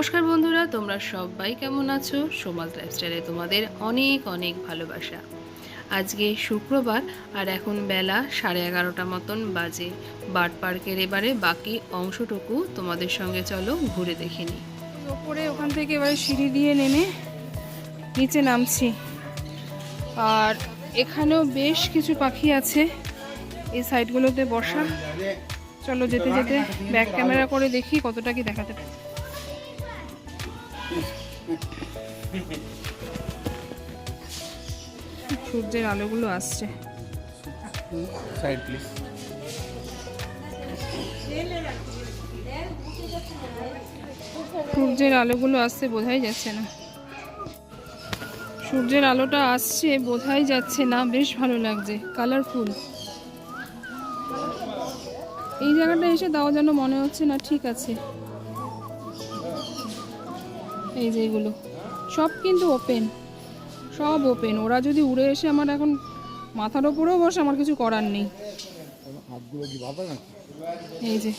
নমস্কার বন্ধুরা, তোমরা সবাই কেমন আছো? সমাজ লাইফস্টাইলে তোমাদের অনেক অনেক ভালোবাসা। আজকে শুক্রবার আর এখন বেলা সাড়ে এগারোটা মতন বাজে। বার্ড পার্কের এবারে বাকি অংশটুকু তোমাদের সঙ্গে চলো ঘুরে দেখে নিই। ওপরে ওখান থেকে এবারে সিঁড়ি দিয়ে নেমে নিচে নামছি। আর এখানেও বেশ কিছু পাখি আছে এই সাইডগুলোতে বসা। চলো যেতে যেতে ব্যাক ক্যামেরা করে দেখি কতটা কি দেখাতে পারি। সূর্যের আলোগুলো আসছে। সাইড প্লিজ সূর্যের আলোগুলো আসছে বোঝাই যাচ্ছে না। সূর্যের আলোটা আসছে বোঝাই যাচ্ছে না। বেশ ভালো লাগছে। কালারফুল এই জায়গাটা এসে তাও যেন মনে হচ্ছে না ঠিক আছে। এই যে এগুলো। সব কিন্তু ওপেন সব ওপেন ওরা যদি উড়ে এসে আমার এখন মাথার ওপরেও বসে আমার কিছু করার নেই। এই যে।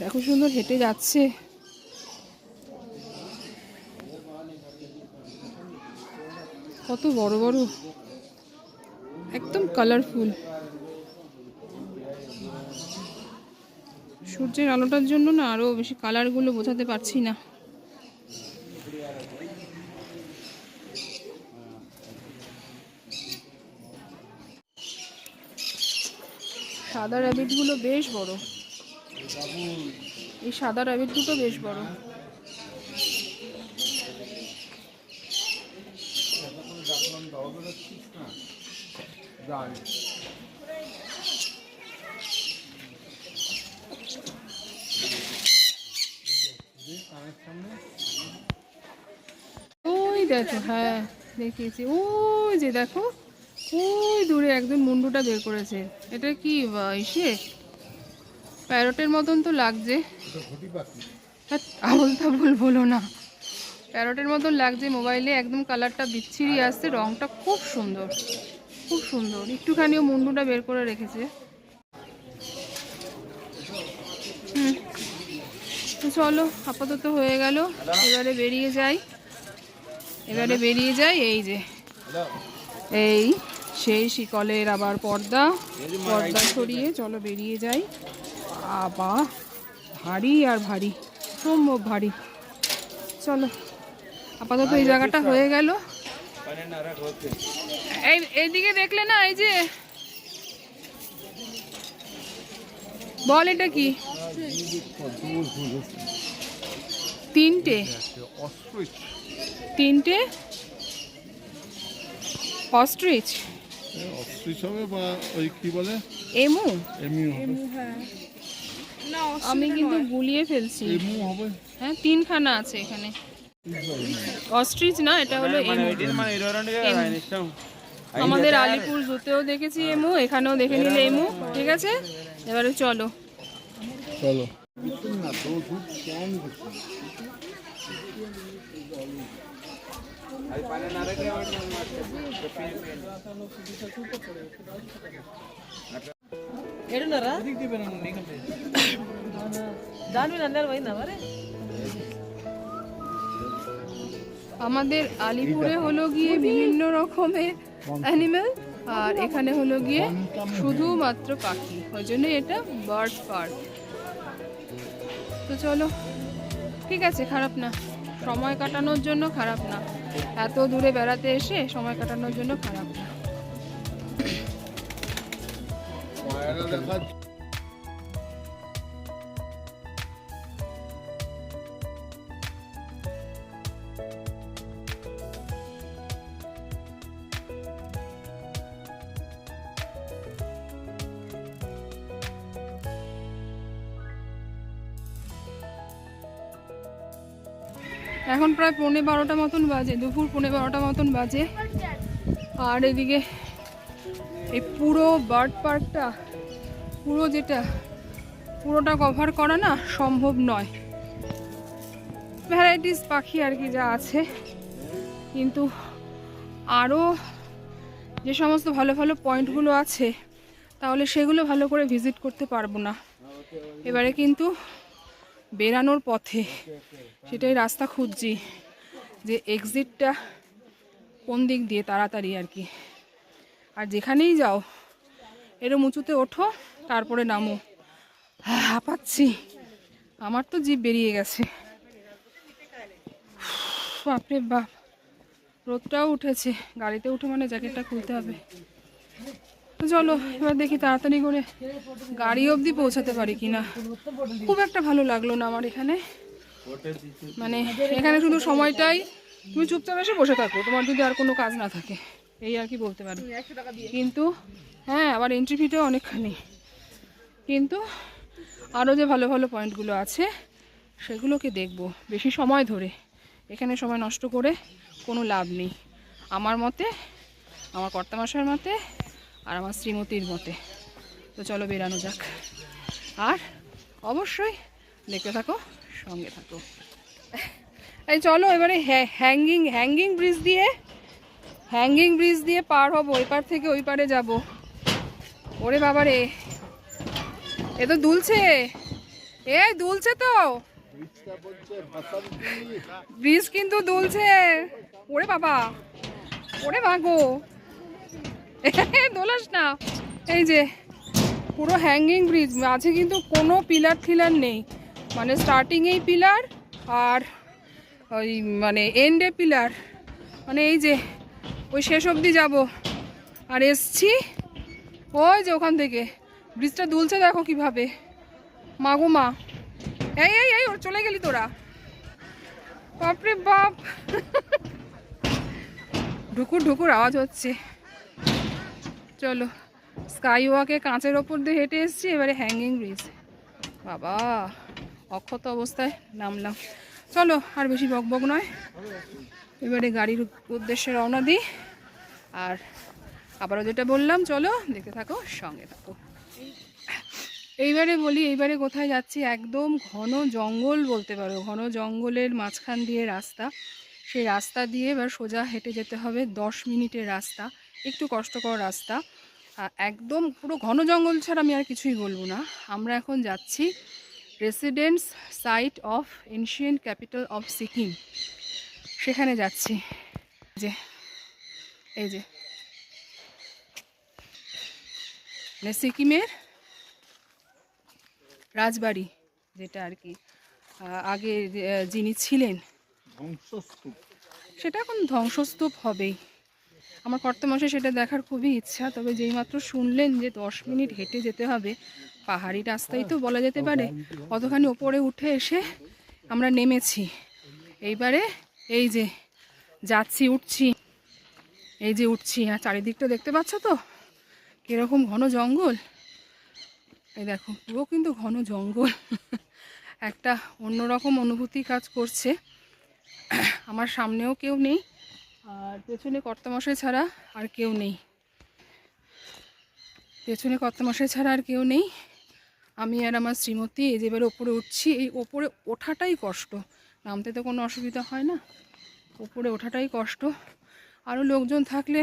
দেখো সুন্দর হেঁটে যাচ্ছে। কত বড় বড়। একদম কালারফুল সূর্যের আলোটার জন্য না আরও বেশি কালারগুলো বোঝাতে পারছি না। সাদা র্যাবিটগুলো বেশ বড়। এই সাদা র্যাবিট দুটো বেশ বড়। ওই দেখো হ্যাঁ দেখিয়েছি। ওই যে দেখো ওই দূরে একজন মুন্ডুটা বের করেছে। এটা কি ইসে? প্যারটের মতন তো লাগছে। হ্যাঁ, আবল তাবল বলো না। প্যারটের মতন লাগছে মোবাইলে একদম কালারটা বিচ্ছিরি আসছে রংটা খুব সুন্দর। খুব সুন্দর। একটুখানিও মুন্ডুটা বের করে রেখেছে। হুম। চলো আপাতত হয়ে গেল। এবারে বেরিয়ে যাই। এবারে বেরিয়ে যাই এই যে। এই। সেই শিকলের আবার পর্দা পর্দা সরিয়ে চলো বেরিয়ে যাই। আবা, ভারী আর ভারী, সম্ভব ভারী। চলো, আপাতত এই জায়গাটা হয়ে গেল। এই, এইদিকে দেখলে না, এই যে বল এটা কি? তিনটে। তিনটে? অস্ট্রিচ। অস্ট্রিচ হবে বা ওই কি বলে? এমু। এমু হবে। আমি কিন্তু গুলিয়ে ফেলছি। এমু হবে? হ্যাঁ তিনখানা আছে এখানে। অস্ট্রিচ না এটা হলো এমু। এমু। আমাদের আলিপুর জুতেও দেখেছি এমু এখানেও দেখে নিলে এমু ঠিক আছে? এবারে চলো। চলো। আমাদের আলিপুরে হলো গিয়ে বিভিন্ন রকমের অ্যানিমেল আর এখানে হলো গিয়ে শুধুমাত্র পাখি। ওই জন্য এটা বার্ড পার্ক তো চলো ঠিক আছে খারাপ না। সময় কাটানোর জন্য খারাপ না। এত দূরে বেড়াতে এসে সময় কাটানোর জন্য খারাপ। এখন প্রায় পৌনে বারোটা মতন বাজে, দুপুর পৌনে বারোটা মতন বাজে। আর এদিকে এই পুরো বার্ড পার্কটা, পুরো যেটা, পুরোটা কভার করা না সম্ভব নয়। ভ্যারাইটিস পাখি আর কি যা আছে। কিন্তু আরও যে সমস্ত ভালো ভালো পয়েন্টগুলো আছে, তাহলে সেগুলো ভালো করে ভিজিট করতে পারব না। এবারে কিন্তু বেরানোর পথে। সেটাই রাস্তা খুঁজছি যে এক্সিটটা কোন দিক দিয়ে তাড়াতাড়ি আর কি। আর যেখানেই যাও, এরম উঁচুতে ওঠো, তারপরে নামো। হাঁপাচ্ছি। আমার তো জিভ বেরিয়ে গেছে। বাপরে বাপ। রোদটাও উঠেছে। গাড়িতে উঠে মানে জ্যাকেটটা খুলতে হবে। চলো, এবার দেখি তাড়াতাড়ি করে গাড়ি অবধি পৌঁছাতে পারি কিনা। খুব একটা ভালো লাগল না আমার এখানে। মানে এখানে শুধু সময়টাই। তুমি চুপচাপ এসে বসে থাকো, তোমার যদি আর কোনো কাজ না থাকে। এই আর কি বলতে পারি। কিন্তু হ্যাঁ আবার এন্ট্রি ফিটাও অনেকখানি। কিন্তু আরও যে ভালো ভালো পয়েন্টগুলো আছে, সেগুলোকে দেখব বেশি সময় ধরে। এখানে সময় নষ্ট করে কোনো লাভ নেই। আমার মতে, আমার কর্তামশার মতে আর আমার শ্রীমতীর মতে। তো চলো বেরানো যাক। আর অবশ্যই দেখতে থাকো, সঙ্গে থাকো। এই চলো এবারে হ্যাঙ্গিং হ্যাঙ্গিং ব্রিজ দিয়ে হ্যাঙ্গিং ব্রিজ দিয়ে পার হব, ওই পার থেকে ওই পারে যাব। ওরে বাবা রে এ তো দুলছে। এ, দুলছে তো। ব্রিজ কিন্তু দুলছে। ওরে বাবা। ওরে মাগো দোলাস না। এই যে, পুরো হ্যাঙ্গিং ব্রিজ মাঝে কিন্তু কোনো পিলার ফিলার নেই। মানে স্টার্টিংয়েই পিলার আর ওই মানে এন্ডে পিলার মানে এই যে, ওই শেষ অবধি যাব। আর এসছি, ওই যে ওখান থেকে। ব্রিজটা দুলছে দেখো কীভাবে। মাগো মা। এই এই এই, ওর চলে গেলি তোরা। বাপরে বাপ। ঢুকুর ঢুকুর, আওয়াজ হচ্ছে। চলো স্কাই ওয়াকে কাঁচের ওপর দিয়ে হেঁটে এসেছি, এবারে হ্যাঙ্গিং ব্রিজ বাবা, অক্ষত অবস্থায় নামলাম। চলো, আর বেশি বকবক নয়। এবারে গাড়ির উদ্দেশ্যে রওনা দিই। আর আবারও যেটা বললাম, চলো, দেখতে থাকো, সঙ্গে থাকো। এইবারে বলি, এইবারে কোথায় যাচ্ছি, একদম ঘন জঙ্গল বলতে পারো। ঘন জঙ্গলের মাঝখান দিয়ে রাস্তা। সেই রাস্তা দিয়ে এবার সোজা হেঁটে যেতে হবে দশ মিনিটের রাস্তা। একটু কষ্টকর রাস্তা। একদম পুরো ঘন জঙ্গল ছাড়া আমি আর কিছুই বলব না। আমরা এখন যাচ্ছি residence site of ancient capital of Sikkim সেখানে যাচ্ছি। যে এই যে। মানে সিকিমের রাজবাড়ি যেটা আর কি আগে যিনি ছিলেন ধ্বংসস্তূপ। সেটা এখন ধ্বংসস্তূপ হবেই। আমার কর্তমাসে সেটা দেখার খুবই ইচ্ছা, তবে যেইমাত্র শুনলেন যে দশ মিনিট হেঁটে যেতে হবে, পাহাড়ি রাস্তাই তো বলা যেতে পারে, অতখানি ওপরে উঠে এসে আমরা নেমেছি। এইবারে এই যে যাচ্ছি, উঠছি, এই যে উঠছি, আর চারিদিকটা দেখতে পাচ্ছ তো? কীরকম ঘন জঙ্গল। এই দেখো, পুরো কিন্তু ঘন জঙ্গল। একটা অন্যরকম অনুভূতি কাজ করছে। আমার সামনেও কেউ নেই। আর পেছনে কর্তামশাই ছাড়া আর কেউ নেই। পেছনে কর্তামশাই ছাড়া আর কেউ নেই। আমি আর আমার শ্রীমতী এই যে এবারে ওপরে উঠছি, এই ওপরে ওঠাটাই কষ্ট। নামতে তো কোনো অসুবিধা হয় না। ওপরে ওঠাটাই কষ্ট। আরও লোকজন থাকলে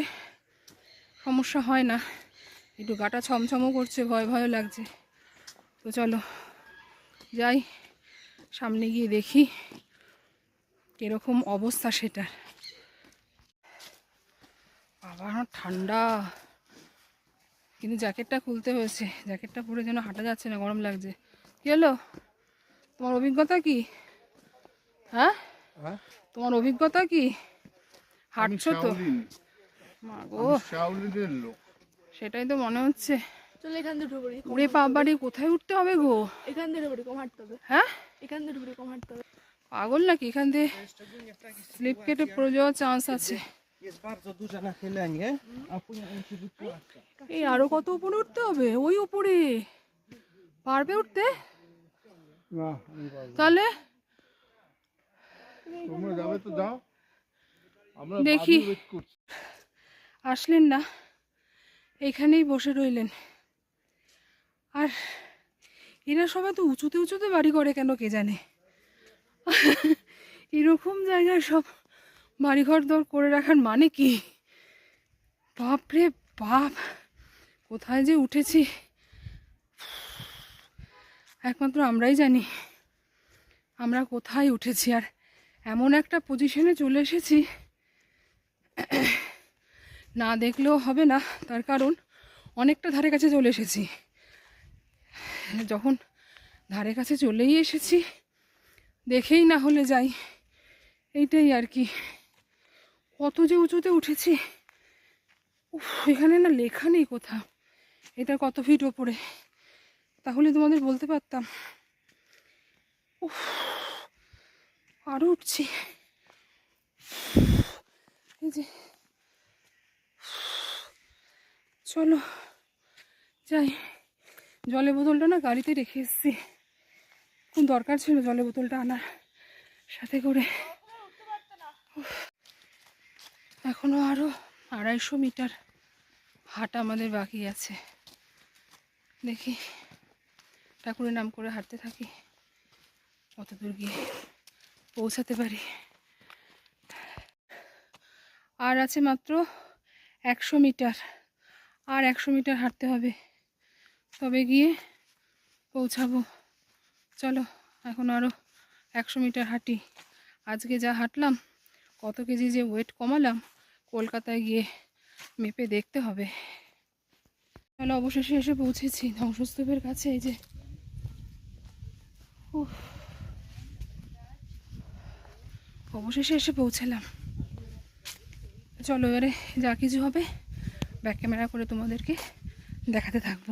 সমস্যা হয় না। একটু গাটা ছমছমও করছে, ভয় ভয়ও লাগছে। তো চলো, যাই, সামনে গিয়ে দেখি কীরকম অবস্থা সেটার। বাবা আমার ঠান্ডা। কিন্তু জ্যাকেটটা খুলতে হয়েছে। জ্যাকেটটা পরে যেন হাঁটা যাচ্ছে না গরম লাগছে। কি হলো? তোমার অভিজ্ঞতা কি? হ্যাঁ? হ্যাঁ? তোমার অভিজ্ঞতা কি? হাঁটছো তো? মা গো। আমি সেটাই তো মনে হচ্ছে। চলো এখান ঢুকবো ওরে বাবারে কোথায় উঠতে হবে গো? এখান কম হাঁটতে হবে। হ্যাঁ? এখান দিয়ে ঢুকবো কম হাঁটতে হবে। পাগল নাকি? এখান থেকে স্লিপ কেটে পড়ে যাওয়ার চান্স আছে। Jest bardzo duże nachylenie, a później on się wypłaca. এই আরও কত উপরে উঠতে হবে ওই উপরে পারবে উঠতে না আমি পারব না। তাহলে তোমরা যাবে তো যাও আমরা দেখি। আসলেন না এখানেই বসে রইলেন আর এরা সবাই তো উঁচুতে উঁচুতে বাড়ি করে কেন কে জানে এরকম জায়গায় সব বাড়িঘর দর করে রাখার মানে কি? বাপরে বাপ, কোথায় যে উঠেছি? একমাত্র আমরাই জানি, আমরা কোথায় উঠেছি আর এমন একটা পজিশনে চলে এসেছি। না দেখলেও হবে না, তার কারণ অনেকটা ধারে কাছে চলে এসেছি। যখন ধারে কাছে চলেই এসেছি, দেখেই না হলে যাই, এইটাই আর কি। কত যে উঁচুতে উঠেছি। উফ এখানে না লেখা নেই কোথাও। এটা কত ফিট ওপরে? তাহলে তোমাদের বলতে পারতাম। উফ আরও উঠছি। এই যে। চলো যাই। জলের বোতলটা না গাড়িতে রেখে এসেছি। কোন দরকার ছিল জলের বোতলটা আনার সাথে করে। উফ, এখনও আরও আড়াইশো মিটার হাঁটা আমাদের বাকি আছে। দেখি ঠাকুরের নাম করে হাঁটতে থাকি কত দূর গিয়ে পৌঁছাতে পারি। আর আছে মাত্র একশো মিটার আর একশো মিটার হাঁটতে হবে। তবে গিয়ে পৌঁছাবো। চলো এখন আরও একশো মিটার হাঁটি। আজকে যা হাঁটলাম কত কেজি যে ওয়েট কমালাম কলকাতায় গিয়ে মেপে দেখতে হবে। তাহলে অবশেষে এসে পৌঁছেছি ধ্বংসস্তূপের কাছে, এই যে। অবশেষে এসে পৌঁছালাম। চলো এবারে যা কিছু হবে, ব্যাক ক্যামেরা করে তোমাদেরকে দেখাতে থাকব।